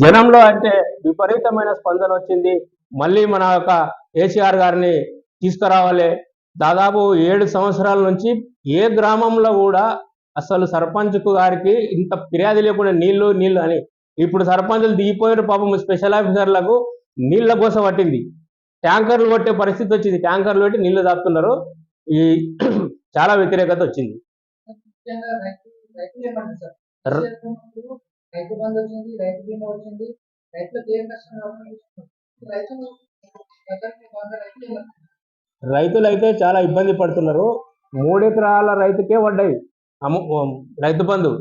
జనంలో అంటే విపరీతమైన స్పందన వచ్చింది. మళ్ళీ మన యొక్క కేసీఆర్ గారిని తీసుకురావాలి. దాదాపు ఏడు సంవత్సరాల నుంచి ఏ గ్రామంలో కూడా అసలు సర్పంచ్ గారికి ఇంత ఫిర్యాదు లేకుండా నీళ్ళు నీళ్ళు అని ఇప్పుడు సర్పంచులు దిగిపోయిన పాపం స్పెషల్ ఆఫీసర్లకు నీళ్ళ గోస పట్టింది. ట్యాంకర్లు కొట్టే పరిస్థితి వచ్చింది. ట్యాంకర్లు పెట్టి నీళ్ళు తాపుతున్నారు. ఈ చాలా వ్యతిరేకత వచ్చింది. రైతు రైతులు బంధు వచ్చింది రైతు బీమా వచ్చింది రైతులకు ఏం కష్టం రైతులు రైతులు అయితే చాలా ఇబ్బంది పడుతున్నారు. మూడెకరాల రైతుకే పడ్డాయి. రైతు బంధు.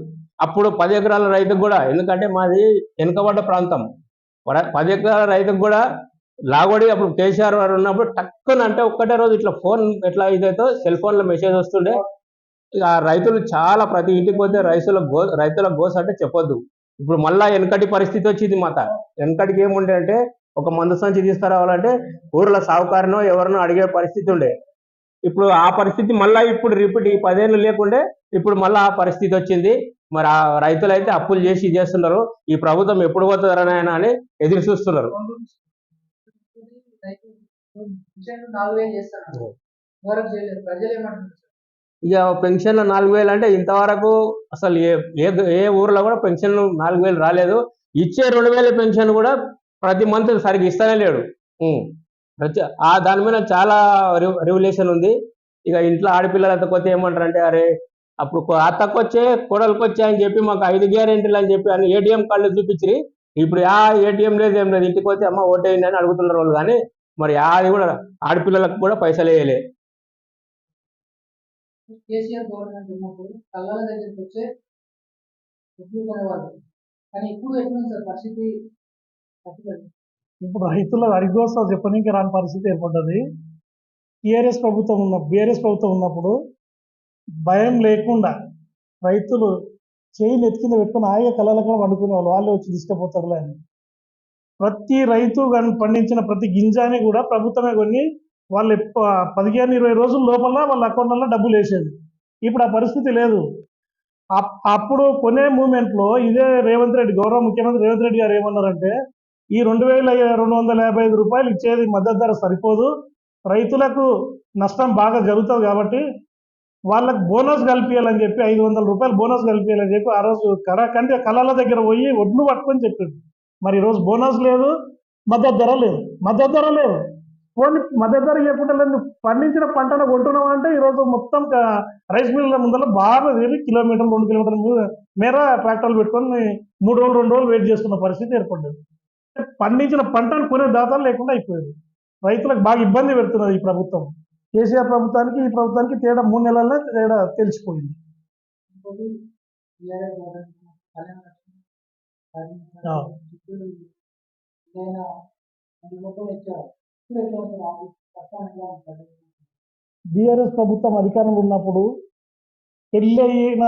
అప్పుడు పది ఎకరాల రైతుకు కూడా ఎందుకంటే మాది వెనుకబడ్డ ప్రాంతం. పది ఎకరాల రైతుకు కూడా లాగోడి అప్పుడు కేసీఆర్ వారు ఉన్నప్పుడు టక్కున అంటే ఒక్కటే రోజు ఇట్లా ఫోన్ ఎట్లా ఇదైతే సెల్ ఫోన్లో మెసేజ్ వస్తుండే. ఇక రైతులు చాలా ప్రతి ఇంటికి పోతే రైతుల గో రైతుల గోస అంటే చెప్పొద్దు. ఇప్పుడు మళ్ళా వెనకటి పరిస్థితి వచ్చింది మాత వెనకటికి ఏముండే అంటే ఒక మందు సంచి తీసుకురావాలంటే ఊర్లో సావుకారనో ఎవరినో అడిగే పరిస్థితి ఉండే ఇప్పుడు ఆ పరిస్థితి మళ్ళా ఇప్పుడు రిపీట్ ఈ పదేళ్ళు లేకుండే ఇప్పుడు మళ్ళా ఆ పరిస్థితి వచ్చింది మరి ఆ రైతులు అయితే అప్పులు చేసి చేస్తున్నారు ఈ ప్రభుత్వం ఎప్పుడు పోతుందరని ఆయన అని ఎదురు చూస్తున్నారు ప్రజలు ఏమంటున్నారు ఇక పెన్షన్ నాలుగు వేలు అంటే ఇంతవరకు అసలు ఏ ఏ ఊర్లో కూడా పెన్షన్ నాలుగు వేలు రాలేదు. ఇచ్చే రెండు వేల పెన్షన్ కూడా ప్రతి మంత్ సరిగ్గా ఇస్తానే లేడు. ప్రతి ఆ దాని మీద చాలా రెగ్యులేషన్ ఉంది. ఇక ఇంట్లో ఆడపిల్లలతో కొత్త ఏమంటారు అంటే అరే అప్పుడు కొ- అత్తకు వచ్చే కోడలకు వచ్చే అని చెప్పి మాకు ఐదు గ్యారెంటీలు అని చెప్పి అని ఏటీఎం కార్డులు చూపించి ఇప్పుడు ఆ ఏటీఎం లేదు ఏం లేదు ఇంటికి పోతే అమ్మ ఓటేయండి అని అడుగుతున్నారు వాళ్ళు. కానీ మరి అది కూడా ఆడపిల్లలకు కూడా పైసలు వేయలే. కేసీఆర్ గవర్నమెంట్ ఉన్నప్పుడు కళ్ళల దగ్గరికి వచ్చే ఎప్పుడు కొనేవాళ్ళు. కానీ ఇప్పుడు ఎట్లుంది సార్ పరిస్థితి? ఇప్పుడు రైతుల అరిగోస చెప్పనీకి రాని పరిస్థితి ఏర్పడ్డది. టీఆర్ఎస్ ప్రభుత్వం ఉన్న బీఆర్ఎస్ ప్రభుత్వం ఉన్నప్పుడు భయం లేకుండా రైతులు చేయి నెత్తికింద పెట్టుకుని ఆయా కళలకు వండుకునే వాళ్ళు వాళ్ళే వచ్చి తీసుకుపోతారులే అని. ప్రతి రైతు పండించిన ప్రతి గింజని కూడా ప్రభుత్వమే కొన్ని వాళ్ళు పదిహేను ఇరవై రోజుల లోపల వాళ్ళ అకౌంట్లలో డబ్బులు వేసేది. ఇప్పుడు ఆ పరిస్థితి లేదు. అప్- అప్పుడు కొనే మూమెంట్లో ఇదే రేవంత్ రెడ్డి గౌరవ ముఖ్యమంత్రి రేవంత్ రెడ్డి గారు ఏమన్నారంటే ఈ రెండు వేల రెండు వందల యాభై ఐదు రూపాయలు ఇచ్చేది మద్దతు ధర సరిపోదు. రైతులకు నష్టం బాగా జరుగుతుంది కాబట్టి వాళ్ళకి బోనస్ కల్పించాలని చెప్పి ఐదు వందల రూపాయలు బోనస్ కల్పించాలని చెప్పి ఆ రోజు కర కంటే కళల దగ్గర పోయి ఒడ్లు పట్టుకొని చెప్పాడు. మరి ఈరోజు బోనస్ లేదు మద్దతు ధర లేదు. మద్దతు ధర లేదు. పోనీ మద్దతు ధర ఇవ్వకుండా పండించిన పంటను కొంటున్నావు అంటే ఈరోజు మొత్తం రైస్ మిల్ల ముందర బాగా తిరిగి కిలోమీటర్లు రెండు కిలోమీటర్ల మేర ట్రాక్టర్లు పెట్టుకొని మూడు రోజులు రెండు రోజులు వెయిట్ చేస్తున్న పరిస్థితి ఏర్పడ్డది పండించిన పంటను కొనే దాతాలు లేకుండా అయిపోయింది. రైతులకు బాగా ఇబ్బంది పెడుతున్నది ఈ ప్రభుత్వం. కేసీఆర్ ప్రభుత్వానికి ఈ ప్రభుత్వానికి తేడా మూడు నెలల్లో తేడా తెలిసిపోయింది. బిఆర్ఎస్ బీఆర్ఎస్ ప్రభుత్వం అధికారంలో ఉన్నప్పుడు పెళ్ళి అయిన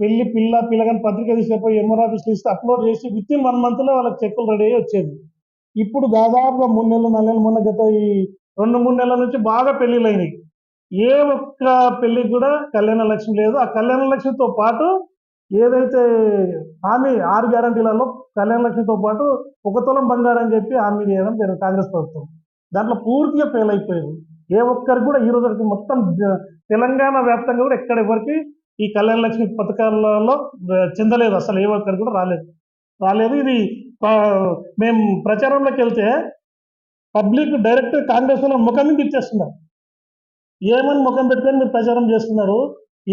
పెళ్ళి పిల్ల పిల్లగాని పత్రిక తీసేపోయి ఎంఆర్ ఆఫీస్లో ఇస్తే అప్లోడ్ చేసి విత్ ఇన్ వన్ మంత్లో వాళ్ళకి చెక్కులు రెడీ అయ్యి వచ్చేది. ఇప్పుడు దాదాపుగా మూడు నెలలు నాలుగు నెలల మొన్న గత ఈ రెండు మూడు నెలల నుంచి బాగా పెళ్ళిళ్ళు అయినాయి. ఏ ఒక్క పెళ్ళికి కూడా కళ్యాణ లక్ష్యం లేదు. ఆ కళ్యాణ లక్ష్యంతో పాటు ఏదైతే హామీ ఆరు గ్యారంటీలలో కళ్యాణ లక్ష్యంతో పాటు ఒక తులం బంగారం అని చెప్పి హామీ చేయడం జరిగింది కాంగ్రెస్ ప్రభుత్వం. దాంట్లో పూర్తిగా ఫెయిల్ అయిపోయింది. ఏ ఒక్కరికి కూడా ఈ రోజు వరకు మొత్తం తెలంగాణ వ్యాప్తంగా కూడా ఎక్కడ ఎవరికి ఈ కళ్యాణ లక్ష్మి పథకాలలో చెందలేదు. అసలు ఏ ఒక్కరికి కూడా రాలేదు. రాలేదు. ఇది మేము ప్రచారంలోకి వెళ్తే పబ్లిక్ డైరెక్ట్ కాంగ్రెస్ వాళ్ళ ముఖం మీద ఇచ్చేస్తున్నారు. ఏమని ముఖం పెట్టుకొని మీరు ప్రచారం చేస్తున్నారు?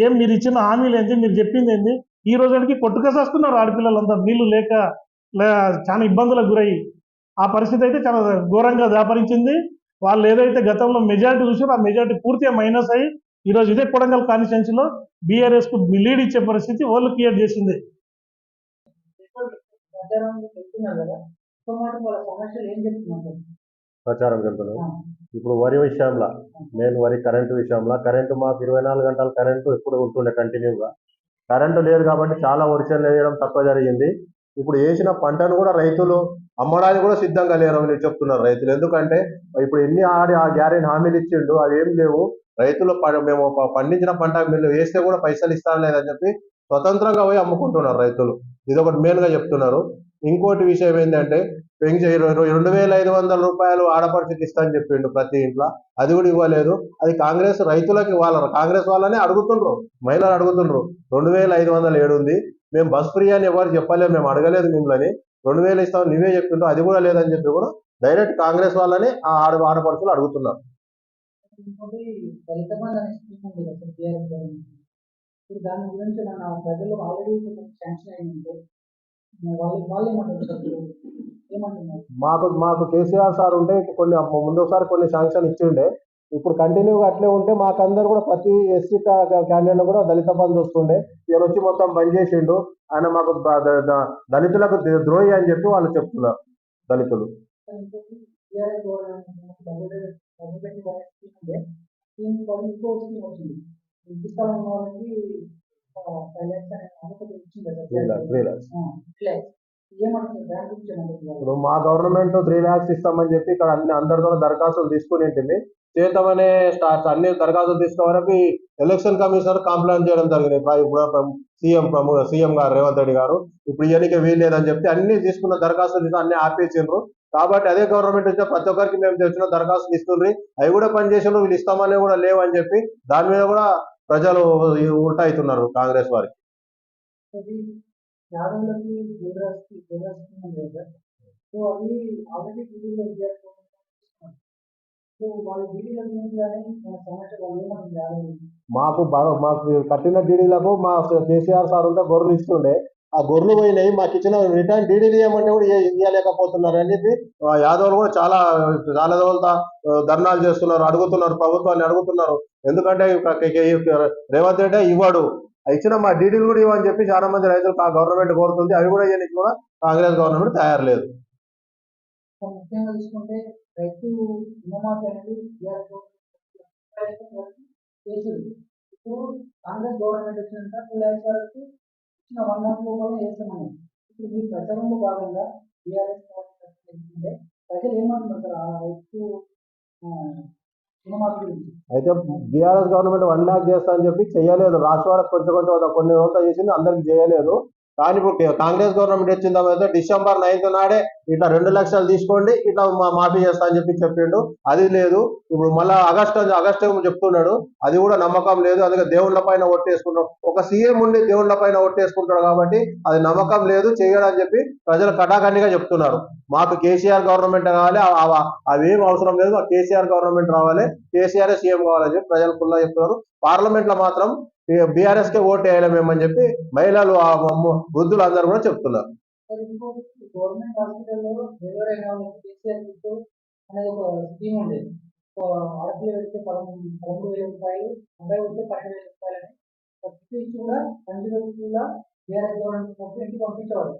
ఏం మీరు ఇచ్చిన హామీలు ఏంటి? మీరు చెప్పింది ఏంటి? ఈ రోజుకి కొట్టుకొసేస్తున్నారు ఆడపిల్లలంతా నీళ్ళు లేక చాలా ఇబ్బందులకు గురయ్యి. ఆ పరిస్థితి అయితే చాలా ఘోరంగా వ్యాపరించింది. వాళ్ళు ఏదైతే గతంలో మెజారిటీ చూసారో ఆ మెజారిటీ పూర్తిగా మైనస్ అయ్యి ఈ రోజు ఇదే కొడంగల్ కాన్స్టిట్యున్సీలో బీఆర్ఎస్కు లీడ్ ఇచ్చే పరిస్థితి వాళ్ళు క్రియేట్ చేసింది. ప్రచారం జరుగుతుంది. ఇప్పుడు వరి విషయంలో మెయిన్ వరి కరెంటు విషయంలో కరెంటు మాకు ఇరవై నాలుగు గంటల కరెంటు ఎప్పుడు ఉంటుండే కంటిన్యూగా. కరెంటు లేదు కాబట్టి చాలా వర్షాలు వేయడం తక్కువ జరిగింది. ఇప్పుడు వేసిన పంటను కూడా రైతులు అమ్మడానికి కూడా సిద్ధంగా లేరు అని చెప్తున్నారు రైతులు. ఎందుకంటే ఇప్పుడు ఎన్ని ఆడి ఆ గ్యారెంటీ హామీలు ఇచ్చిండు అవి ఏం లేవు. రైతులు మేము పండించిన పంట మీరు వేస్తే కూడా పైసలు ఇస్తారా లేదని చెప్పి స్వతంత్రంగా పోయి అమ్ముకుంటున్నారు రైతులు. ఇది ఒకటి మెయిన్గా చెప్తున్నారు. ఇంకోటి విషయం ఏంటంటే పెంచి రెండు వేల ఐదు వందల రూపాయలు ఆడపడుచుకి ఇస్తా అని చెప్పిండు ప్రతి ఇంట్లో. అది కూడా ఇవ్వలేదు. అది కాంగ్రెస్ రైతులకి వాళ్ళ కాంగ్రెస్ వాళ్ళనే అడుగుతుండ్రు. మహిళలు అడుగుతుండ్రు రెండు వేల ఐదు వందలు ఏడుంది మేము బస్ ఫ్రీ అని ఎవరు చెప్పలేదు మేము అడగలేదు మిమ్మల్ని. రెండు వేలు ఇస్తాం నువ్వే చెప్తుండ్రు అది కూడా లేదని చెప్పి కూడా డైరెక్ట్ కాంగ్రెస్ వాళ్ళని ఆ ఆడ ఆడపడుచులు అడుగుతున్నారు. మాకు మాకు కేసీఆర్ సార్ ఉంటే కొన్ని ముందోసారి కొన్ని శాంక్షన్ ఇచ్చిండే. ఇప్పుడు కంటిన్యూగా అట్లే ఉంటే మాకందరు కూడా ప్రతి ఎస్సీ క్యాండిడేట్ కూడా దళిత బంధు వస్తుండే ఈయన వచ్చి మొత్తం బంద్ చేసిండు. ఆయన మాకు దళితులకు ద్రోహి అని చెప్పి వాళ్ళు చెప్తున్నారు దళితులు. త్రీ ల్యాక్స్ ఇప్పుడు మా గవర్నమెంట్ త్రీ లాక్స్ ఇస్తామని చెప్పి ఇక్కడ అన్ని అందరితో దరఖాస్తులు తీసుకుని ఉంటుంది. స్టార్ట్ అన్ని దరఖాస్తులు తీసుకోవడానికి ఎలక్షన్ కమిషనర్ కంప్లైంట్ చేయడం జరిగింది. సీఎం ప్రముఖ సీఎం గారు రేవంత్ రెడ్డి గారు. ఇప్పుడు ఇవన్నీ వీల్లేదని చెప్పి అన్ని తీసుకున్న దరఖాస్తులు తీసి అన్ని ఆపేసిండ్రు. కాబట్టి అదే గవర్నమెంట్ వచ్చే ప్రతి ఒక్కరికి మేము తెచ్చిన దరఖాస్తులు ఇస్తుండ్రి. అవి కూడా పనిచేసిండ్రు వీళ్ళు ఇస్తామని కూడా లేవని చెప్పి దాని మీద కూడా ప్రజలు ఉల్టా అవుతున్నారు కాంగ్రెస్ వారికి. యాదవులకి గుజరాత్కి గుజరాత్ స్కీమ్ కదా సో అవి ఆల్రెడీ ఢిల్లీలో విద్యార్థులు సో వాళ్ళు ఢిల్లీలో కానీ మన సమస్య వాళ్ళు మాకు మాకు కట్టిన డీడీలకు మా కేసీఆర్ సార్ ఉంటే గొర్రెలు ఇస్తుండే. ఆ గొర్రెలు పోయినాయి మాకు ఇచ్చిన రిటర్న్ డీడీలు ఇవ్వమంటే కూడా ఇవ్వలేకపోతున్నారు అని చెప్పి ఆ యాదవులు కూడా చాలా చాలా రోజులతో ధర్నాలు చేస్తున్నారు అడుగుతున్నారు ప్రభుత్వాన్ని అడుగుతున్నారు. ఎందుకంటే రేవంత్ రెడ్డి ఇవ్వడు. ఇచ్చిన మా డీడీలు కూడా ఇవ్వని చెప్పి చాలా మంది రైతులకు ఆ గవర్నమెంట్ కోరుతుంది. అవి కూడా చేయడానికి కూడా కాంగ్రెస్ గవర్నమెంట్ తయారు లేదు. ముఖ్యంగా చూసుకుంటే రైతు రుణమాఫీ అనేది టీఆర్ఎస్ ఇప్పుడు కాంగ్రెస్ గవర్నమెంట్ వచ్చినాక టూ ల్యాక్స్ వరకు ఇచ్చిన వన్ మంత్ లోపలే చేస్తామని ఇప్పుడు మీ ప్రచారంలో భాగంగా టీఆర్ఎస్ గవర్నమెంట్ చేస్తుంటే ప్రజలు ఏమంటున్నారు సార్? ఆ రైతు అయితే బీఆర్ఎస్ గవర్నమెంట్ వన్ ల్యాక్ చేస్తా అని చెప్పి చేయలేదు. రాష్ట్ర వాళ్ళకి కొంచెం కొంచెం కొన్ని రోజులు చేసింది అందరికి చేయలేదు. కానీ ఇప్పుడు కాంగ్రెస్ గవర్నమెంట్ వచ్చిన తర్వాత డిసెంబర్ నైన్త్ నాడే ఇట్లా రెండు లక్షలు తీసుకోండి ఇట్లా మా- మాఫీ చేస్తా అని చెప్పి చెప్పిండు. అది లేదు. ఇప్పుడు మళ్ళా ఆగస్టు ఆగస్టు చెప్తున్నాడు. అది కూడా నమ్మకం లేదు. అందుకే దేవుళ్ళ పైన ఒట్టేసుకున్నాం ఒక సీఎం ఉండి దేవుళ్ళ పైన ఒట్టేసుకుంటాడు కాబట్టి అది నమ్మకం లేదు. చేయడని చెప్పి ప్రజలు కటాకన్నిగా చెప్తున్నారు. మాకు కేసీఆర్ గవర్నమెంట్ కావాలి. అవేం అవసరం లేదు. మాకు కేసీఆర్ గవర్నమెంట్ రావాలి. కేసీఆర్ సీఎం కావాలని చెప్పి ప్రజలు ఫుల్గా చెప్తున్నారు. పార్లమెంట్లో మాత్రం బీఆర్ఎస్ కే ఓటు వేయాలి మేమని చెప్పి మహిళలు ఆ వృద్ధులు అందరూ కూడా చెప్తున్నారు. గవర్నమెంట్ హాస్పిటల్లో డెలివరీ అయిన వాళ్ళకి అనేది ఒక స్కీమ్ ఉండేది ఆడపిల్ల పెడితే పదమూడు వేల రూపాయలు అబ్బాయి పెడితే పన్నెండు వేల రూపాయలు అని. ఫస్ట్ కూడా బీఆర్ఎస్ గవర్నమెంట్ మొత్తం పంపించేవారు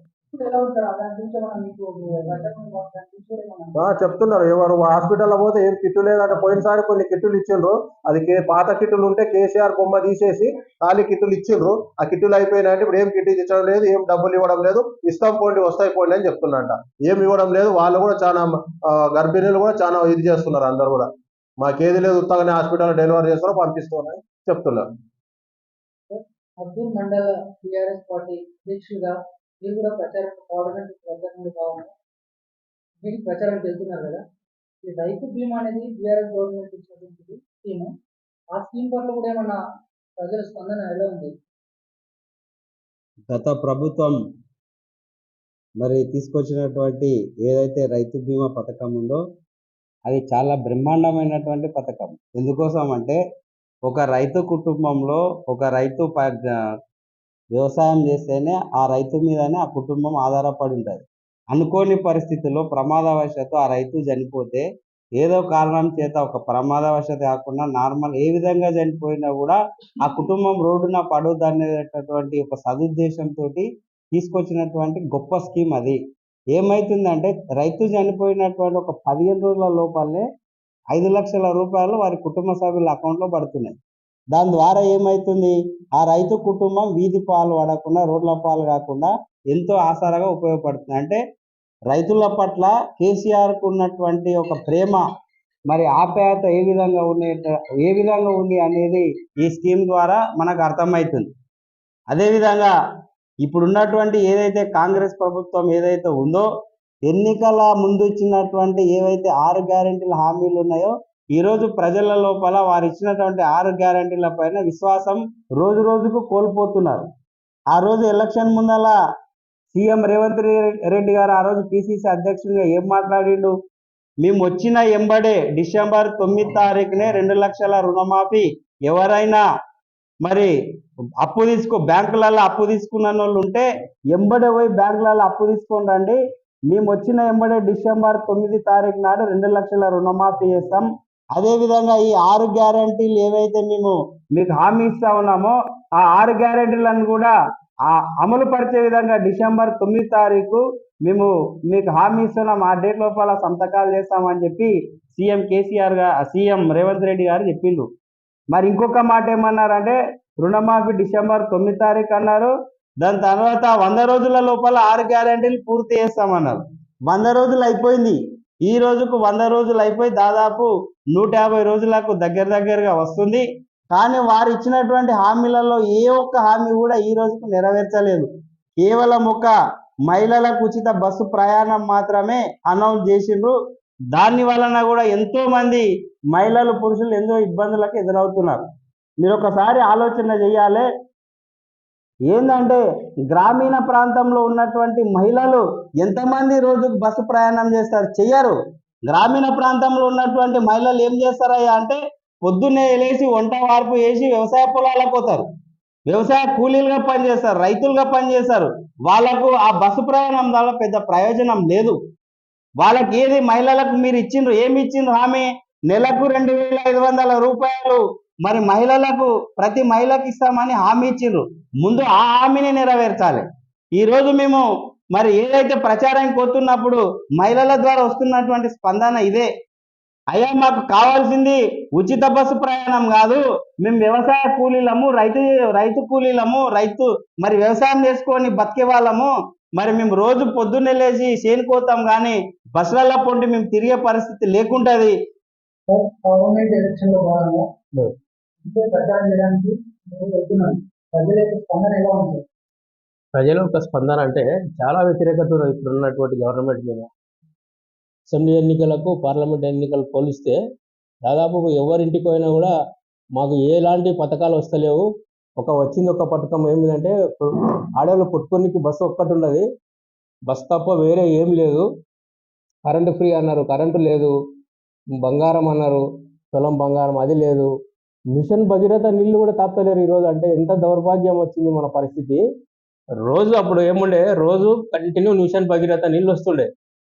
చెప్తున్నారు. ఎవరు హాస్పిటల్లో పోతే ఏం కిట్టు లేదంటే పోయినసారి కొన్ని కిట్టులు ఇచ్చిండ్రు. అది పాత కిట్టులు ఉంటే కేసీఆర్ బొమ్మ తీసేసి ఖాళీ కిట్టులు ఇచ్చిండ్రు. ఆ కిట్టులు అయిపోయినాయంటే ఇప్పుడు ఏం కిట్టు ఇచ్చడం లేదు ఏం డబ్బులు ఇవ్వడం లేదు. ఇస్తాం పోండి వస్తాయి పోండి అని చెప్తున్నట్ట ఏం ఇవ్వడం లేదు. వాళ్ళు కూడా చాలా గర్భిణీలు కూడా చాలా ఇది చేస్తున్నారు అందరు కూడా. మాకేది లేదు ఉత్తగానే హాస్పిటల్ డెలివరీ చేస్తారో పంపిస్తున్నారని చెప్తున్నారు. అబ్దుల్ మండల టీఆర్ఎస్ పార్టీ అధ్యక్షుడిగా మీరు కూడా ప్రచారం పార్లమెంట్ ప్రచారంలో కావాలి దీనికి ప్రచారం చేస్తున్నారు కదా? ఈ రైతు బీమా అనేది బీఆర్ఎస్ గవర్నమెంట్ ఇచ్చినటువంటి స్కీమ్. ఆ స్కీమ్ పట్ల కూడా ఏమన్నా ప్రజల స్పందన ఎలా ఉంది? గత ప్రభుత్వం మరి తీసుకొచ్చినటువంటి ఏదైతే రైతు బీమా పథకం ఉందో అది చాలా బ్రహ్మాండమైనటువంటి పథకం. ఎందుకోసం అంటే ఒక రైతు కుటుంబంలో ఒక రైతు వ్యవసాయం చేస్తేనే ఆ రైతు మీదనే ఆ కుటుంబం ఆధారపడి ఉంటుంది. అనుకోని పరిస్థితుల్లో ప్రమాదవశాత్తు ఆ రైతు చనిపోతే ఏదో కారణం చేత ఒక ప్రమాదవశాత్తు కాకుండా నార్మల్ ఏ విధంగా చనిపోయినా కూడా ఆ కుటుంబం రోడ్డున పడవద్దు అనేటటువంటి ఒక సదుద్దేశంతో తీసుకొచ్చినటువంటి గొప్ప స్కీమ్ అది. ఏమైతుందంటే రైతు చనిపోయినటువంటి ఒక పదిహేను రోజుల లోపలనే ఐదు లక్షల రూపాయలు వారి కుటుంబ సభ్యుల అకౌంట్లో పడుతున్నాయి. దాని ద్వారా ఏమవుతుంది ఆ రైతు కుటుంబం వీధి పాలు పడకుండా రోడ్ల పాలు కాకుండా ఎంతో ఆసరాగా ఉపయోగపడుతుంది. అంటే రైతుల పట్ల కేసీఆర్కు ఉన్నటువంటి ఒక ప్రేమ మరి ఆప్యాయత ఏ విధంగా ఉండే ఏ విధంగా ఉంది అనేది ఈ స్కీమ్ ద్వారా మనకు అర్థమవుతుంది. అదేవిధంగా ఇప్పుడున్నటువంటి ఏదైతే కాంగ్రెస్ ప్రభుత్వం ఏదైతే ఉందో ఎన్నికల ముందు ఇచ్చినటువంటి ఏవైతే ఆరు గ్యారెంటీల హామీలు ఉన్నాయో ఈరోజు ప్రజల లోపల వారు ఇచ్చినటువంటి ఆరు గ్యారెంటీల పైన విశ్వాసం రోజు రోజుకు కోల్పోతున్నారు. ఆ రోజు ఎలక్షన్ ముందల సీఎం రేవంత్ రెడ్డి గారు ఆ రోజు పిసిసి అధ్యక్షునిగా ఏం మాట్లాడిండు? మేము వచ్చిన ఎంబడే డిసెంబర్ తొమ్మిది తారీఖునే రెండు లక్షల రుణమాఫీ ఎవరైనా మరి అప్పు తీసుకో బ్యాంకులలో అప్పు తీసుకున్న వాళ్ళు ఉంటే ఎంబడే పోయి బ్యాంకులలో అప్పు తీసుకొని రండి. మేము వచ్చిన ఎంబడే డిసెంబర్ తొమ్మిది తారీఖు నాడు రెండు లక్షల రుణమాఫీ చేస్తాం. అదే విధంగా ఈ ఆరు గ్యారంటీలు ఏవైతే మేము మీకు హామీ ఇస్తా ఉన్నామో ఆ ఆరు గ్యారంటీలను కూడా ఆ అమలు పరిచే విధంగా డిసెంబర్ తొమ్మిది తారీఖు మేము మీకు హామీ ఇస్తున్నాం. ఆ డేట్ లోపల సంతకాలు చేస్తామని చెప్పి సీఎం కేసీఆర్ గారు సీఎం రేవంత్ రెడ్డి గారు చెప్పిండు మరి ఇంకొక మాట ఏమన్నారంటే రుణమాఫీ డిసెంబర్ తొమ్మిది తారీఖు అన్నారు. దాని తర్వాత వంద రోజుల లోపల ఆరు గ్యారంటీలు పూర్తి చేస్తామన్నారు. వంద రోజులు అయిపోయింది. ఈ రోజుకు వంద రోజులు అయిపోయి దాదాపు నూట యాభై రోజులకు దగ్గర దగ్గరగా వస్తుంది. కానీ వారు ఇచ్చినటువంటి హామీలలో ఏ ఒక్క హామీ కూడా ఈ రోజుకు నెరవేర్చలేదు. కేవలం ఒక మహిళలకు ఉచిత బస్సు ప్రయాణం మాత్రమే అనౌన్స్ చేసిండ్రు. దాని వలన కూడా ఎంతో మంది మహిళలు పురుషులు ఎంతో ఇబ్బందులకు ఎదురవుతున్నారు. మీరు ఒకసారి ఆలోచన చేయాలి. ఏంటంటే గ్రామీణ ప్రాంతంలో ఉన్నటువంటి మహిళలు ఎంతమంది రోజుకు బస్సు ప్రయాణం చేస్తారు? చెయ్యరు. గ్రామీణ ప్రాంతంలో ఉన్నటువంటి మహిళలు ఏం చేస్తారయ్యా అంటే పొద్దున్నే లేచి వంట వార్పు వేసి వ్యవసాయ పొలాలకు పోతారు. వ్యవసాయ కూలీలుగా పనిచేస్తారు రైతులుగా పనిచేస్తారు. వాళ్ళకు ఆ బస్సు ప్రయాణం వల్ల పెద్ద ప్రయోజనం లేదు. వాళ్ళకి ఏది మహిళలకు మీరు ఇచ్చిండ్రు ఏమి ఇచ్చిండ్రు హామీ? నెలకు రెండు వేల ఐదు వందల రూపాయలు మరి మహిళలకు ప్రతి మహిళకి ఇస్తామని హామీ ఇచ్చిండ్రు. ముందు ఆ హామీని నెరవేర్చాలి. ఈ రోజు మేము మరి ఏదైతే ప్రచారానికి పోతున్నప్పుడు మహిళల ద్వారా వస్తున్నటువంటి స్పందన ఇదే. అయ్యా మాకు కావాల్సింది ఉచిత బస్సు ప్రయాణం కాదు. మేము వ్యవసాయ కూలీలము రైతు రైతు కూలీలము రైతు మరి వ్యవసాయం చేసుకొని బతికే వాళ్ళము. మరి మేము రోజు పొద్దున్నే లేచి చేనుకోతాం కానీ బస్సులలో పొంటి మేము తిరిగే పరిస్థితి లేకుంటది. గవర్నమెంట్ ఎలక్షన్లో భాగంగా. ఇంకే ప్రచారం చేయడానికి వెళ్తున్నాను. ప్రజల యొక్క స్పందన ఎలా ఉంది? ప్రజల యొక్క స్పందన అంటే చాలా వ్యతిరేకత ఉన్నది ఇప్పుడు ఉన్నటువంటి గవర్నమెంట్ మీద. అసెంబ్లీ ఎన్నికలకు పార్లమెంట్ ఎన్నికలు పోలిస్తే దాదాపు ఎవరింటికి పోయినా కూడా మాకు ఎలాంటి పథకాలు వస్తలేవు. ఒక వచ్చింది ఒక పథకం ఏమిటంటే ఆడవాళ్ళు పుట్టుకొనికి బస్సు ఒక్కటి ఉన్నది. బస్ తప్ప వేరే ఏం లేదు. కరెంటు ఫ్రీ అన్నారు కరెంటు లేదు. బంగారం అన్నారు పొలం బంగారం అది లేదు. మిషన్ భగీరథ నీళ్ళు కూడా తాపుతలేరు ఈరోజు. అంటే ఎంత దౌర్భాగ్యం వచ్చింది మన పరిస్థితి. రోజు అప్పుడు ఏముండే? రోజు కంటిన్యూ మిషన్ భగీరథ నీళ్ళు వస్తుండే.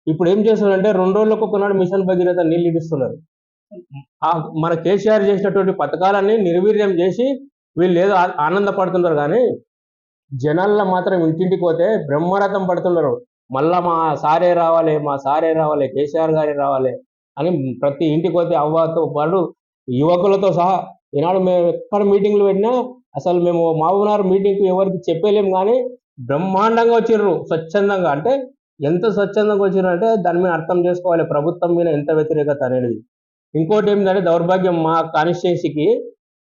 ఇప్పుడు ఏం చేస్తున్నారంటే రెండు రోజులకు ఒకనాడు మిషన్ భగీరథ నీళ్ళు ఇస్తున్నారు ఆ మన కేసీఆర్ చేసినటువంటి పథకాలన్నీ నిర్వీర్యం చేసి వీళ్ళు ఏదో ఆనందపడుతున్నారు కానీ జనాల్లో మాత్రం ఇంటింటికి పోతే బ్రహ్మరథం పడుతున్నారు. మళ్ళా మా సారే రావాలి మా సారే రావాలి కేసీఆర్ గారే రావాలి అని ప్రతి ఇంటికి పోతే అవ్వతో పాటు యువకులతో సహా ఈనాడు మేము ఎక్కడ మీటింగ్లు పెట్టినా అసలు మేము మామూలు మీటింగ్కి ఎవరికి చెప్పలేము కానీ బ్రహ్మాండంగా వచ్చిర్రు స్వచ్ఛందంగా. అంటే ఎంత స్వచ్ఛందంగా వచ్చిర్రు అంటే దాని మీద అర్థం చేసుకోవాలి. ప్రభుత్వం మీద ఎంత వ్యతిరేకత అనేది. ఇంకోటి ఏంటంటే దౌర్భాగ్యం మా కాన్స్టిట్యున్సీకి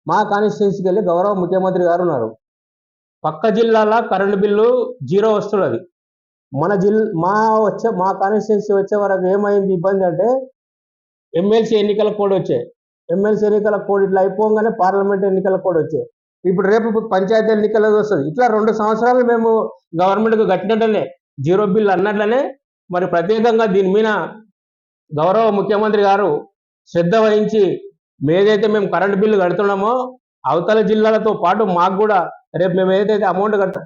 మా కాన్స్టిట్యున్సీకి వెళ్ళి గౌరవ ముఖ్యమంత్రి గారు ఉన్నారు. పక్క జిల్లాల కరెంటు బిల్లు జీరో వస్తున్నది. మన జిల్ మా వచ్చే మా కాన్స్టిట్యున్సీ వచ్చే వరకు ఏమైంది ఇబ్బంది అంటే ఎమ్మెల్సీ ఎన్నికల కోడ్ వచ్చాయి. ఎమ్మెల్సీ ఎన్నికల కోడ్ ఇట్లా అయిపోగానే పార్లమెంట్ ఎన్నికల కోడ్ వచ్చాయి. ఇప్పుడు రేపు పంచాయతీ ఎన్నికలకు వస్తుంది. ఇట్లా రెండు సంవత్సరాలు మేము గవర్నమెంట్కు కట్టినట్లనే జీరో బిల్ అన్నట్లనే మరి ప్రత్యేకంగా దీని మీద గౌరవ ముఖ్యమంత్రి గారు శ్రద్ధ వహించి మేదైతే మేము కరెంట్ బిల్లు కడుతున్నామో అవతల జిల్లాలతో పాటు మాకు కూడా రేపు మేము ఏదైతే అమౌంట్ కడతాం.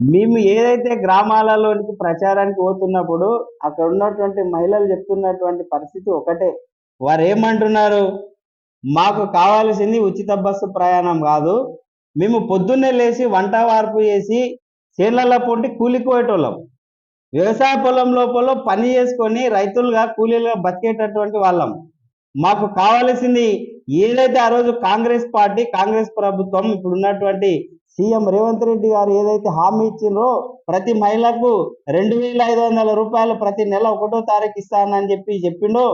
మేము ఏదైతే గ్రామాలలోనికి ప్రచారానికి పోతున్నప్పుడు అక్కడ ఉన్నటువంటి మహిళలు చెప్తున్నటువంటి పరిస్థితి ఒకటే. వారు ఏమంటున్నారు మాకు కావాల్సింది ఉచిత బస్సు ప్రయాణం కాదు. మేము పొద్దున్నే లేచి వంట వార్పు చేసి చేనులలో పొంటి కూలిపోయేటోళ్ళం వ్యవసాయ పొలం లోపల పని చేసుకొని రైతులుగా కూలీలుగా బతికేటటువంటి వాళ్ళం. మాకు కావాల్సింది ఏదైతే ఆ రోజు కాంగ్రెస్ పార్టీ కాంగ్రెస్ ప్రభుత్వం ఇప్పుడు ఉన్నటువంటి సీఎం రేవంత్ రెడ్డి గారు ఏదైతే హామీ ఇచ్చిండ్రో ప్రతి మహిళకు రెండు వేల ఐదు వందల రూపాయలు ప్రతి నెల ఒకటో తారీఖు ఇస్తానని చెప్పి చెప్పిండో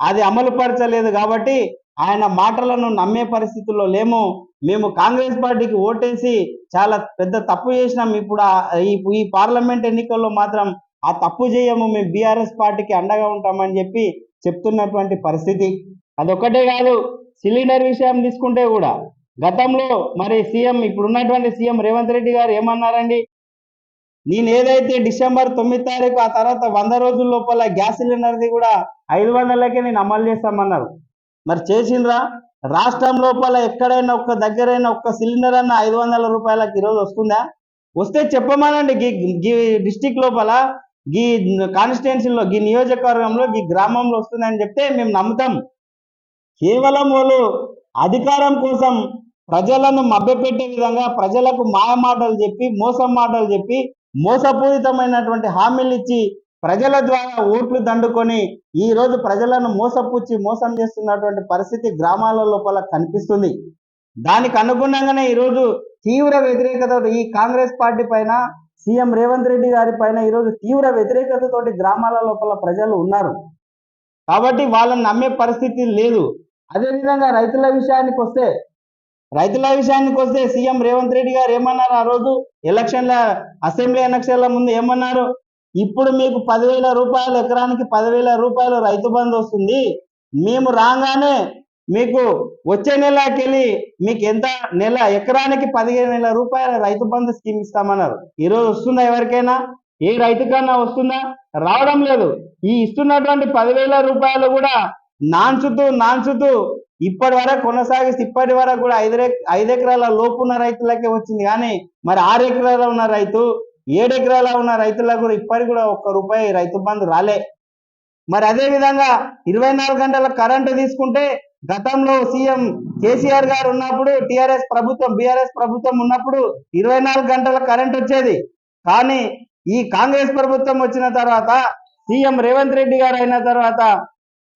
అది అమలు పరచలేదు కాబట్టి ఆయన మాటలను నమ్మే పరిస్థితుల్లో లేము. మేము కాంగ్రెస్ పార్టీకి ఓటేసి చాలా పెద్ద తప్పు చేసినాం. ఇప్పుడు ఈ ఈ పార్లమెంట్ ఎన్నికల్లో మాత్రం ఆ తప్పు చేయము. మేము బీఆర్ఎస్ పార్టీకి అండగా ఉంటామని చెప్పి చెప్తున్నటువంటి పరిస్థితి. అదొక్కటే కాదు సిలిండర్ విషయం తీసుకుంటే కూడా గతంలో మరి సీఎం ఇప్పుడున్నటువంటి సీఎం రేవంత్ రెడ్డి గారు ఏమన్నారండి? నేను ఏదైతే డిసెంబర్ తొమ్మిది తారీఖు ఆ తర్వాత వంద రోజుల లోపల గ్యాస్ సిలిండర్ది కూడా ఐదు వందలకే నేను అమలు చేస్తామన్నారు. మరి చేసిండ్రా? రాష్ట్రం లోపల ఎక్కడైనా ఒక్క దగ్గరైనా ఒక్క సిలిండర్ అన్న ఐదు వందల రూపాయలకి ఈరోజు వస్తుందా? వస్తే చెప్పమనండి గీ గీ డిస్టిక్ లోపల గీ కాన్స్టిట్యున్సీలో గీ నియోజకవర్గంలో గీ గ్రామంలో వస్తుందని చెప్తే మేము నమ్ముతాం. కేవలం వాళ్ళు అధికారం కోసం ప్రజలను మభ్యపెట్టే విధంగా ప్రజలకు మాయ మాటలు చెప్పి మోసం మాటలు చెప్పి మోసపూరితమైనటువంటి హామీలు ఇచ్చి ప్రజల ద్వారా ఓట్లు దండుకొని ఈ రోజు ప్రజలను మోసపుచ్చి మోసం చేస్తున్నటువంటి పరిస్థితి గ్రామాల లోపల కనిపిస్తుంది. దానికి అనుగుణంగానే ఈరోజు తీవ్ర వ్యతిరేకత ఈ కాంగ్రెస్ పార్టీ పైన సీఎం రేవంత్ రెడ్డి గారి పైన ఈరోజు తీవ్ర వ్యతిరేకతతోటి గ్రామాల లోపల ప్రజలు ఉన్నారు. కాబట్టి వాళ్ళని నమ్మే పరిస్థితి లేదు. అదేవిధంగా రైతుల విషయానికి వస్తే రైతుల విషయానికి వస్తే సీఎం రేవంత్ రెడ్డి గారు ఏమన్నారు? ఆ రోజు ఎలక్షన్ల అసెంబ్లీ ఎలక్షన్ల ముందు ఏమన్నారు? ఇప్పుడు మీకు పదివేల రూపాయలు ఎకరానికి పదివేల రూపాయలు రైతు బంధు వస్తుంది. మేము రాగానే మీకు వచ్చే నెలకెళ్ళి మీకు ఎంత నెల ఎకరానికి పదిహేను వేల రూపాయల రైతు బంధు స్కీమ్ ఇస్తామన్నారు. ఈరోజు వస్తుందా ఎవరికైనా? ఏ రైతుకన్నా వస్తుందా? రావడం లేదు. ఈ ఇస్తున్నటువంటి పదివేల రూపాయలు కూడా నాన్చుతూ నాన్చుతూ ఇప్పటి వరకు కొనసాగిస్తే ఇప్పటి వరకు కూడా ఐదు ఐదు ఎకరాల లోపు ఉన్న రైతులకే వచ్చింది. కానీ మరి ఆరు ఎకరాల ఉన్న రైతు ఏడు ఎకరాల ఉన్న రైతులకు కూడా ఇప్పటికి కూడా ఒక్క రూపాయి రైతు బంధు రాలే. మరి అదే విధంగా ఇరవై నాలుగు గంటల కరెంటు తీసుకుంటే గతంలో సీఎం కేసీఆర్ గారు ఉన్నప్పుడు టిఆర్ఎస్ ప్రభుత్వం బీఆర్ఎస్ ప్రభుత్వం ఉన్నప్పుడు ఇరవై నాలుగు గంటల కరెంట్ వచ్చేది. కానీ ఈ కాంగ్రెస్ ప్రభుత్వం వచ్చిన తర్వాత సీఎం రేవంత్ రెడ్డి గారు అయిన తర్వాత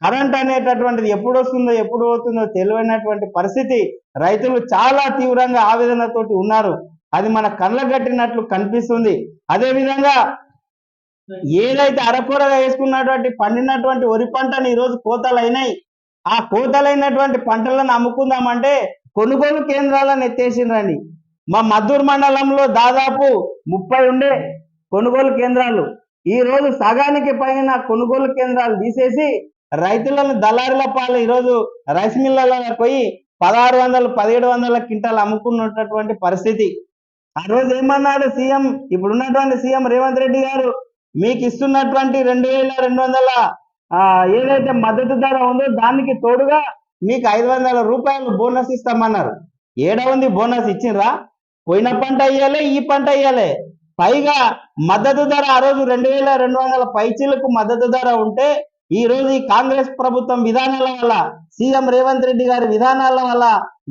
కరెంట్ అనేటటువంటిది ఎప్పుడు వస్తుందో ఎప్పుడు పోతుందో తెలియనటువంటి పరిస్థితి రైతులు చాలా తీవ్రంగా ఆవేదనతోటి ఉన్నారు. అది మన కళ్ళకు కట్టినట్లు కనిపిస్తుంది. అదే విధంగా ఏదైతే అరకూరగా వేసుకున్నటువంటి పండినటువంటి వరి పంటని ఈరోజు కోతలు అయినాయి ఆ కోతలైనటువంటి పంటలను అమ్ముకుందామంటే కొనుగోలు కేంద్రాలను ఎత్తేసిండ్రండి. మా మద్దూరు మండలంలో దాదాపు ముప్పై ఉండే కొనుగోలు కేంద్రాలు. ఈ రోజు సగానికి పైన కొనుగోలు కేంద్రాలు తీసేసి రైతులను దళారుల పాలు ఈరోజు రైస్ మిల్లలో పోయి పదహారు వందలు పదిహేడు వందల క్వింటాలు అమ్ముకున్నటువంటి పరిస్థితి. ఆ రోజు ఏమన్నాడు సీఎం? ఇప్పుడున్నటువంటి సీఎం రేవంత్ రెడ్డి గారు మీకు ఇస్తున్నటువంటి రెండు వేల రెండు వందల ఏదైతే మద్దతు ధర ఉందో దానికి తోడుగా మీకు ఐదు వందల రూపాయలు బోనస్ ఇస్తామన్నారు. ఏడ ఉంది బోనస్ ఇచ్చిండ్రా? పోయిన పంట ఇయ్యాలి ఈ పంట ఇయ్యాలి. పైగా మద్దతు ధర ఆ రోజు రెండు వేల రెండు వందల పైచీలకు మద్దతు ధర ఉంటే ఈ రోజు ఈ కాంగ్రెస్ ప్రభుత్వం విధానాల వల్ల సీఎం రేవంత్ రెడ్డి గారి విధానాల వల్ల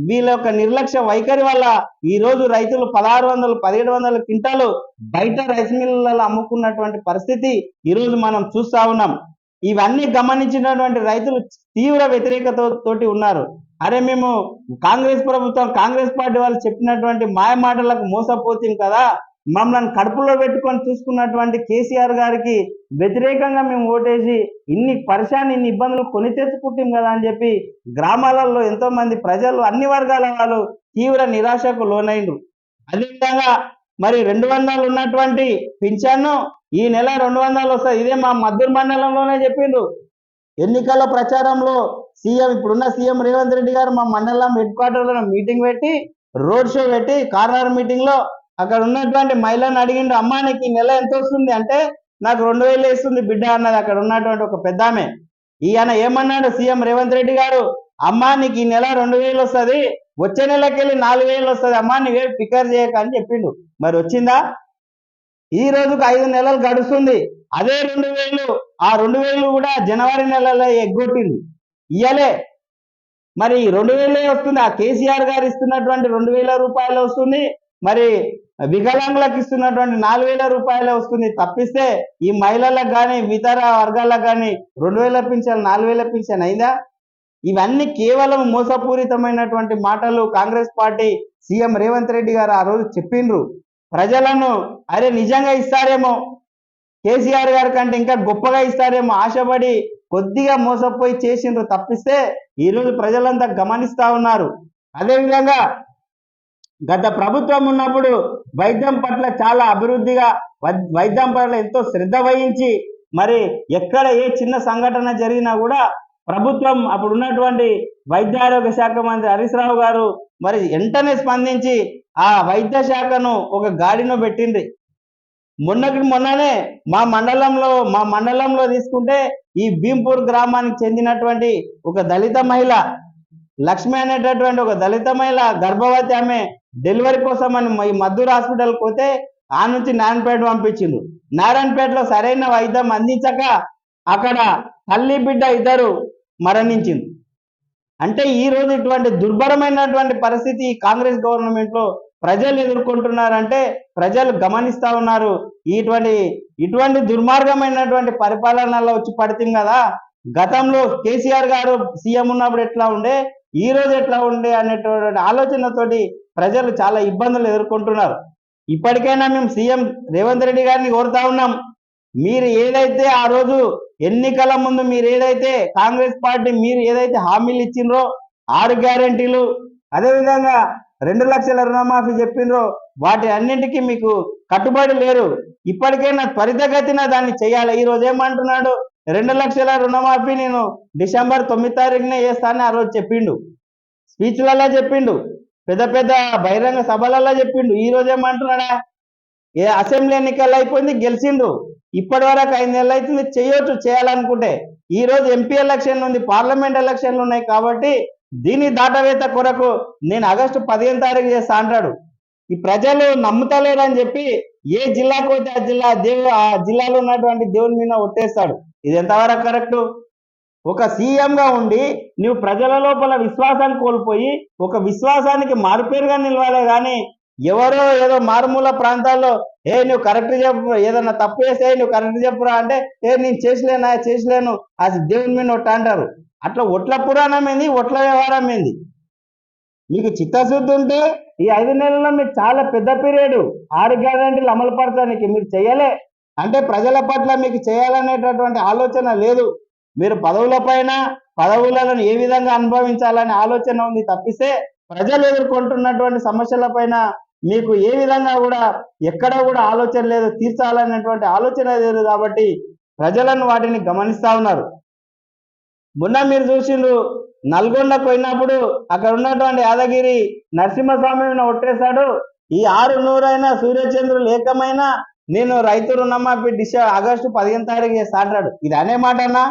వీళ్ళ యొక్క నిర్లక్ష్య వైఖరి వల్ల ఈ రోజు రైతులు పదహారు వందలు పదిహేడు వందల క్వింటాలు బయట రైస్ మిల్లలో అమ్ముకున్నటువంటి పరిస్థితి ఈ రోజు మనం చూస్తా ఉన్నాం. ఇవన్నీ గమనించినటువంటి రైతులు తీవ్ర వ్యతిరేకత తోటి ఉన్నారు. అరే మేము కాంగ్రెస్ ప్రభుత్వం కాంగ్రెస్ పార్టీ వాళ్ళు చెప్పినటువంటి మాయ మాటలకు మోసపోతుంది కదా మమ్మల్ని కడుపులో పెట్టుకొని చూసుకున్నటువంటి కేసీఆర్ గారికి వ్యతిరేకంగా మేము ఓటేసి ఇన్ని పరిశాన్ని ఇన్ని ఇబ్బందులు కొని తెచ్చుకుంటాం కదా అని చెప్పి గ్రామాలలో ఎంతో మంది ప్రజలు అన్ని వర్గాల వాళ్ళు తీవ్ర నిరాశకు లోనైండ్రు. అదేవిధంగా మరి రెండు వందలు ఉన్నటువంటి పింఛన్ను ఈ నెల రెండు వందలు వస్తాయి. ఇదే మా మద్దూరు మండలంలోనే చెప్పిండ్రు. ఎన్నికల ప్రచారంలో సీఎం ఇప్పుడున్న సీఎం రేవంత్ రెడ్డి గారు మా మండలం హెడ్ క్వార్టర్లో మీటింగ్ పెట్టి రోడ్ షో పెట్టి కార్నర్ మీటింగ్లో అక్కడ ఉన్నటువంటి మహిళను అడిగిండు అమ్మా నీకు ఈ నెల ఎంత వస్తుంది? అంటే నాకు రెండు వేలు వేస్తుంది బిడ్డ అన్నది అక్కడ ఉన్నటువంటి ఒక పెద్ద ఆమె. ఈయన ఏమన్నాడు సీఎం రేవంత్ రెడ్డి గారు అమ్మా నీకు ఈ నెల రెండు వేలు వస్తుంది వచ్చే నెలకెళ్ళి నాలుగు వేలు వస్తుంది అమ్మా నువ్వే ఫికర్ చేయక అని చెప్పిండు. మరి వచ్చిందా? ఈ రోజుకు ఐదు నెలలు గడుస్తుంది అదే రెండు వేలు ఆ రెండు వేలు కూడా జనవరి నెలలో ఎగ్గొట్టింది. ఇయ్యలే. మరి రెండు వేలే వస్తుంది ఆ కేసీఆర్ గారు ఇస్తున్నటువంటి రెండు వేల రూపాయలు వస్తుంది మరి వికలాంగులకు ఇస్తున్నటువంటి నాలుగు వేల రూపాయలు వస్తుంది. తప్పిస్తే ఈ మహిళలకు కానీ ఇతర వర్గాలకు కానీ రెండు వేల పింఛన్ నాలుగు వేల పింఛన్ అయిందా? ఇవన్నీ కేవలం మోసపూరితమైనటువంటి మాటలు కాంగ్రెస్ పార్టీ సీఎం రేవంత్ రెడ్డి గారు ఆ రోజు చెప్పిండ్రు. ప్రజలను అరే నిజంగా ఇస్తారేమో? కేసీఆర్ గారి కంటే ఇంకా గొప్పగా ఇస్తారేమో? ఆశపడి కొద్దిగా మోసపోయి చేసిండ్రు. తప్పిస్తే ఈ రోజు ప్రజలంతా గమనిస్తా ఉన్నారు. అదేవిధంగా గత ప్రభుత్వం ఉన్నప్పుడు వైద్యం పట్ల చాలా అభివృద్ధిగా వైద్యం పట్ల ఎంతో శ్రద్ధ వహించి మరి ఎక్కడ ఏ చిన్న సంఘటన జరిగినా కూడా ప్రభుత్వం అప్పుడు ఉన్నటువంటి వైద్య ఆరోగ్య శాఖ మంత్రి హరీష్ రావు గారు మరి వెంటనే స్పందించి ఆ వైద్య శాఖను ఒక గాడిలో పెట్టింది మొన్నకి మొన్ననే మా మండలంలో మా మండలంలో తీసుకుంటే ఈ భీంపూర్ గ్రామానికి చెందినటువంటి ఒక దళిత మహిళ లక్ష్మి అనేటటువంటి ఒక దళిత మహిళ గర్భవతి ఆమె డెలివరీ కోసం అని ఈ మద్దూరు హాస్పిటల్కి పోతే ఆ నుంచి నారాయణపేట పంపించిండు. నారాయణపేటలో సరైన వైద్యం అందించక అక్కడ తల్లి బిడ్డ ఇద్దరు మరణించింది అంటే ఈ రోజు ఇటువంటి దుర్భరమైనటువంటి పరిస్థితి కాంగ్రెస్ గవర్నమెంట్లో ప్రజలు ఎదుర్కొంటున్నారంటే ప్రజలు గమనిస్తా ఉన్నారు. ఇటువంటి ఇటువంటి దుర్మార్గమైనటువంటి పరిపాలనలో వచ్చి పడుతుంది కదా. గతంలో కేసీఆర్ గారు సీఎం ఉన్నప్పుడు ఎట్లా ఉండే? ఈ రోజు ఎట్లా ఉండే అనేటువంటి ఆలోచనతోటి ప్రజలు చాలా ఇబ్బందులు ఎదుర్కొంటున్నారు. ఇప్పటికైనా మేము సీఎం రేవంత్ రెడ్డి గారిని కోరుతా ఉన్నాం. మీరు ఏదైతే ఆ రోజు ఎన్నికల ముందు మీరు ఏదైతే కాంగ్రెస్ పార్టీ మీరు ఏదైతే హామీలు ఇచ్చిండ్రో ఆరు గ్యారంటీలు అదేవిధంగా రెండు లక్షల రుణమాఫీ చెప్పిండ్రో వాటి అన్నింటికీ మీకు కట్టుబడి లేరు. ఇప్పటికైనా త్వరితగతిన దాన్ని చేయాలి. ఈ రోజు ఏమంటున్నాడు? రెండు లక్షల రుణమాఫీ నేను డిసెంబర్ తొమ్మిది తారీఖునే చేస్తానని ఆ రోజు చెప్పిండు. స్పీచ్లలో చెప్పిండు. పెద్ద పెద్ద బహిరంగ సభలలో చెప్పిండు. ఈ రోజు ఏమంటున్నాడా? ఏ అసెంబ్లీ ఎన్నికలు అయిపోయింది గెలిచిండు. ఇప్పటి వరకు ఐదు నెలలు అవుతుంది చేయొచ్చు చేయాలనుకుంటే. ఈ రోజు ఎంపీ ఎలక్షన్ ఉంది పార్లమెంట్ ఎలక్షన్లు ఉన్నాయి కాబట్టి దీని దాటవేత కొరకు నేను ఆగస్టు పదిహేను తారీఖు చేస్తా అంటాడు. ఈ ప్రజలు నమ్ముతలేరని చెప్పి ఏ జిల్లాకు పోతే ఆ జిల్లా దేవు ఆ జిల్లాలో ఉన్నటువంటి దేవుని మీద ఒట్టేస్తాడు. ఇది ఎంతవరకు కరెక్ట్? ఒక సీఎంగా ఉండి నువ్వు ప్రజల లోపల విశ్వాసాన్ని కోల్పోయి ఒక విశ్వాసానికి మారుపేరుగా నిలవాలే కానీ ఎవరో ఏదో మారుమూల ప్రాంతాల్లో ఏ నువ్వు కరెక్ట్ చెప్పు ఏదన్నా తప్పు చేస్తే నువ్వు కరెక్ట్ చెప్పురా అంటే ఏ నేను చేసలేనా చేసలేను అది దేవుని మీద ఒట్ట అంటారు. అట్లా ఒట్ల పురాణం ఏంది? ఒట్ల వ్యవహారం ఏంది? మీకు చిత్తశుద్ధి ఉంటే ఈ ఐదు నెలల్లో మీకు చాలా పెద్ద పీరియడ్. ఆరు గ్యారంటీలు అమలు పరచడానికి మీరు చేయలే. అంటే ప్రజల పట్ల మీకు చేయాలనేటటువంటి ఆలోచన లేదు. మీరు పదవుల పైన పదవులను ఏ విధంగా అనుభవించాలనే ఆలోచన ఉంది తప్పిస్తే ప్రజలు ఎదుర్కొంటున్నటువంటి సమస్యల పైన మీకు ఏ విధంగా కూడా ఎక్కడ కూడా ఆలోచన లేదు తీర్చాలనేటువంటి ఆలోచన లేదు కాబట్టి ప్రజలను వాటిని గమనిస్తా ఉన్నారు. మొన్న మీరు చూసిండ్రు నల్గొండకు పోయినప్పుడు అక్కడ ఉన్నటువంటి యాదగిరి నరసింహస్వామిని ఒట్టేశాడు. ఈ ఆరు నూరైనా సూర్యచంద్రులు ఏకమైనా నేను రైతు రుణమాఫీ డిస ఆగస్టు పదిహేను తారీఖు చేస్తా అంటాడు ఇది అనే మాటనా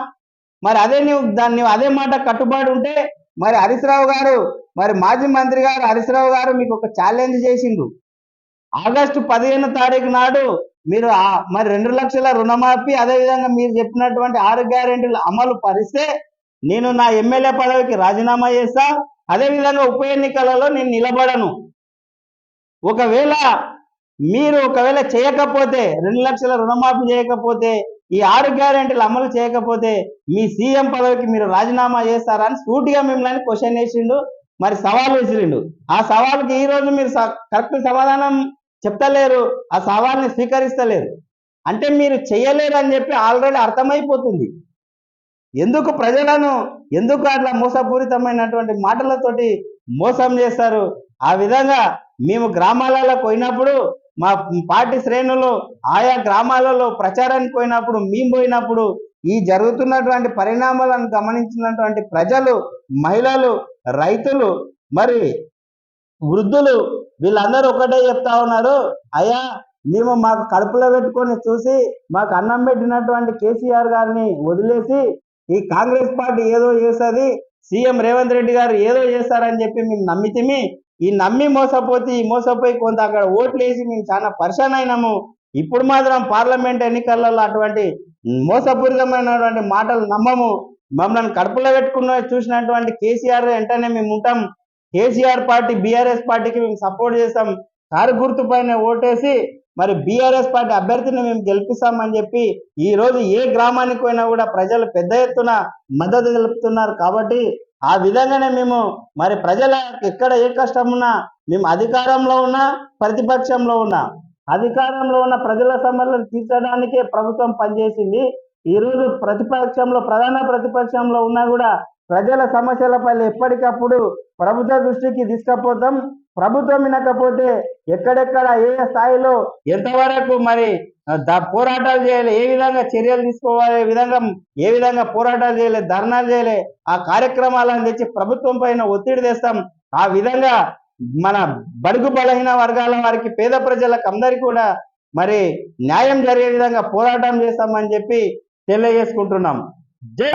మరి అదే నువ్వు దాన్ని నువ్వు అదే మాట కట్టుబడి ఉంటే మరి హరీశ్రావు గారు మరి మాజీ మంత్రి గారు హరీశ్రావు గారు మీకు ఒక ఛాలెంజ్ చేసిండు. ఆగస్టు పదిహేను తారీఖు నాడు మీరు మరి రెండు లక్షల రుణమాఫీ అదేవిధంగా మీరు చెప్పినటువంటి ఆరు గ్యారెంటీలు అమలు పరిస్తే నేను నా ఎమ్మెల్యే పదవికి రాజీనామా చేస్తా. అదేవిధంగా ఉప ఎన్నికలలో నేను నిలబడను. ఒకవేళ మీరు ఒకవేళ చేయకపోతే రెండు లక్షల రుణమాఫీ చేయకపోతే ఈ ఆరు గ్యారెంటీలు అమలు చేయకపోతే మీ సీఎం పదవికి మీరు రాజీనామా చేస్తారా అని సూటిగా మిమ్మల్ని క్వశ్చన్ వేసిండు మరి సవాల్ విసిరిండు ఆ సవాల్కి ఈ రోజు మీరు కరెక్ట్ సమాధానం చెప్తలేరు ఆ సవాల్ని స్వీకరిస్తలేరు. అంటే మీరు చేయలేరు అని చెప్పి ఆల్రెడీ అర్థమైపోతుంది. ఎందుకు ప్రజలను ఎందుకు అట్లా మోసపూరితమైనటువంటి మాటలతోటి మోసం చేస్తారు? ఆ విధంగా మేము గ్రామాలలో పోయినప్పుడు మా పార్టీ శ్రేణులు ఆయా గ్రామాలలో ప్రచారానికి పోయినప్పుడు మేము పోయినప్పుడు ఈ జరుగుతున్నటువంటి పరిణామాలను గమనించినటువంటి ప్రజలు మహిళలు రైతులు మరి వృద్ధులు వీళ్ళందరూ ఒకటే చెప్తా ఉన్నారు. అయ్యా మేము మాకు కడుపులో పెట్టుకొని చూసి మాకు అన్నం పెట్టినటువంటి కేసీఆర్ గారిని వదిలేసి ఈ కాంగ్రెస్ పార్టీ ఏదో చేస్తుంది సీఎం రేవంత్ రెడ్డి గారు ఏదో చేస్తారని చెప్పి మేము నమ్మితిమి. ఈ నమ్మి మోసపోతే ఈ మోసపోయి కొంత అక్కడ ఓట్లు వేసి మేము చాలా పరిశాన్ అయినాము. ఇప్పుడు మాత్రం పార్లమెంట్ ఎన్నికలలో అటువంటి మోసపూరితమైనటువంటి మాటలు నమ్మము. మమ్మల్ని కడుపులో పెట్టుకున్న చూసినటువంటి కేసీఆర్ వెంటనే మేము ఉంటాం. కేసీఆర్ పార్టీ బీఆర్ఎస్ పార్టీకి మేము సపోర్ట్ చేస్తాం. కారు గుర్తు పైన ఓటేసి మరి బీఆర్ఎస్ పార్టీ అభ్యర్థిని మేము గెలిపిస్తామని చెప్పి ఈ రోజు ఏ గ్రామానికి పోయినా కూడా ప్రజలు పెద్ద ఎత్తున మద్దతు తెలుపుతున్నారు కాబట్టి ఆ విధంగానే మేము మరి ప్రజల ఎక్కడ ఏ కష్టం ఉన్నా మేము అధికారంలో ఉన్నా ప్రతిపక్షంలో ఉన్నా. అధికారంలో ఉన్న ప్రజల సమస్యలను తీర్చడానికే ప్రభుత్వం పనిచేసింది. ఈ రోజు ప్రతిపక్షంలో ప్రధాన ప్రతిపక్షంలో ఉన్నా కూడా ప్రజల సమస్యలపై ఎప్పటికప్పుడు ప్రభుత్వ దృష్టికి తీసుకపోతాం. ప్రభుత్వం వినకపోతే ఎక్కడెక్కడ ఏ స్థాయిలో ఎంతవరకు మరి పోరాటాలు చేయాలి ఏ విధంగా చర్యలు తీసుకోవాలి ఏ విధంగా ఏ విధంగా పోరాటాలు చేయాలి ధర్నాలు చేయాలి ఆ కార్యక్రమాలను తెచ్చి ప్రభుత్వం పైన ఒత్తిడి తెస్తాం. ఆ విధంగా మన బడుగు బలహీన వర్గాల వారికి పేద ప్రజలకు అందరికీ కూడా మరి న్యాయం జరిగే విధంగా పోరాటం చేస్తామని చెప్పి తెలియజేసుకుంటున్నాం. జై